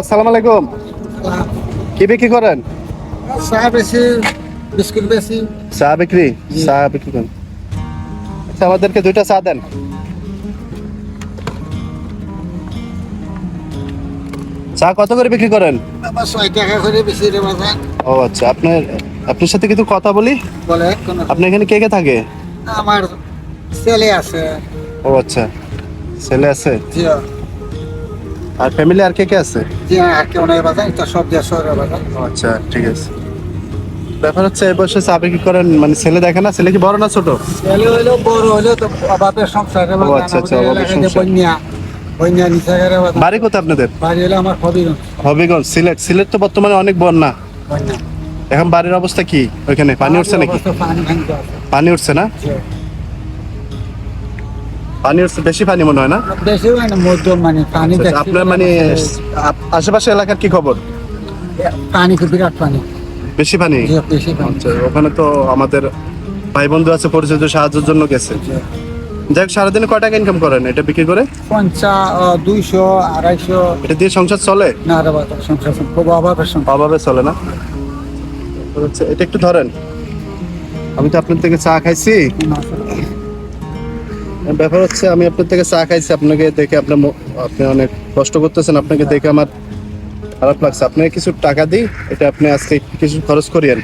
আসসালামু আলাইকুম। কি বিক্রি করেন? চা বেশি বিস্কুট বেশি। চা বিক্রি? চা বিক্রি করেন। আচ্ছা আমাদেরকে দুইটা চা দেন। চা কত করে বিক্রি করেন? টাকা করে বেশি ও আচ্ছা আপনার আপনার সাথে কিন্তু কথা বলি? বলে আপনি এখানে কে কে থাকে? আমার ছেলে আছে। ও আচ্ছা ছেলে আছে? জি আর ফ্যামিলি আর কে কে আছে? জি আর কেউ নাই বাজার এটা সব দিয়ে শহরে বাজার। আচ্ছা ঠিক আছে। ব্যাপার হচ্ছে এই বয়সে চা বিক্রি করেন? মানে ছেলে দেখে না? ছেলে কি বড় না ছোট? ছেলে হইলেও বড় হইলেও তো অভাবের সংসারে ও আচ্ছা, আচ্ছা, অভাবের সংসার। বন্যা বন্যা নিচে গেলে বাড়ি কোথায় আপনাদের? বাড়ি হলে আমার হবিগঞ্জ। হবিগঞ্জ সিলেট। সিলেট তো বর্তমানে অনেক বন্যা। বন্যা। এখন বাড়ির অবস্থা কি? ওইখানে পানি উঠছে নাকি? পানি উঠছে না। পানি বেশি পানি মনে হয় না? বেশি মানে মধ্যম মানে পানি আচ্ছা, আপনার মানে আশেপাশে এলাকার কি খবর? পানি খুব বিরাট পানি। বেশি পানি? বেশি আচ্ছা ওখানে তো আমাদের ভাই বন্ধু আছে পরিচিত সাহায্যের জন্য গেছে। যাই হোক সারাদিনে কয় টাকা ইনকাম করেন? এটা বিক্রি করে? পঞ্চাশ দুইশো আড়াইশো। এটা দিয়ে সংসার চলে? না সংসার খুব অভাবে চলে না? হচ্ছে এটা একটু ধরেন। আমি তো আপনার থেকে চা খাইছি। ব্যাপার হচ্ছে আমি আপনার থেকে চা খাইছি, আপনাকে দেখে আপনার আপনি অনেক কষ্ট করতেছেন, আপনাকে দেখে আমার খারাপ লাগছে। আপনাকে কিছু টাকা দিই, এটা আপনি আজকে কিছু খরচ করিয়েন।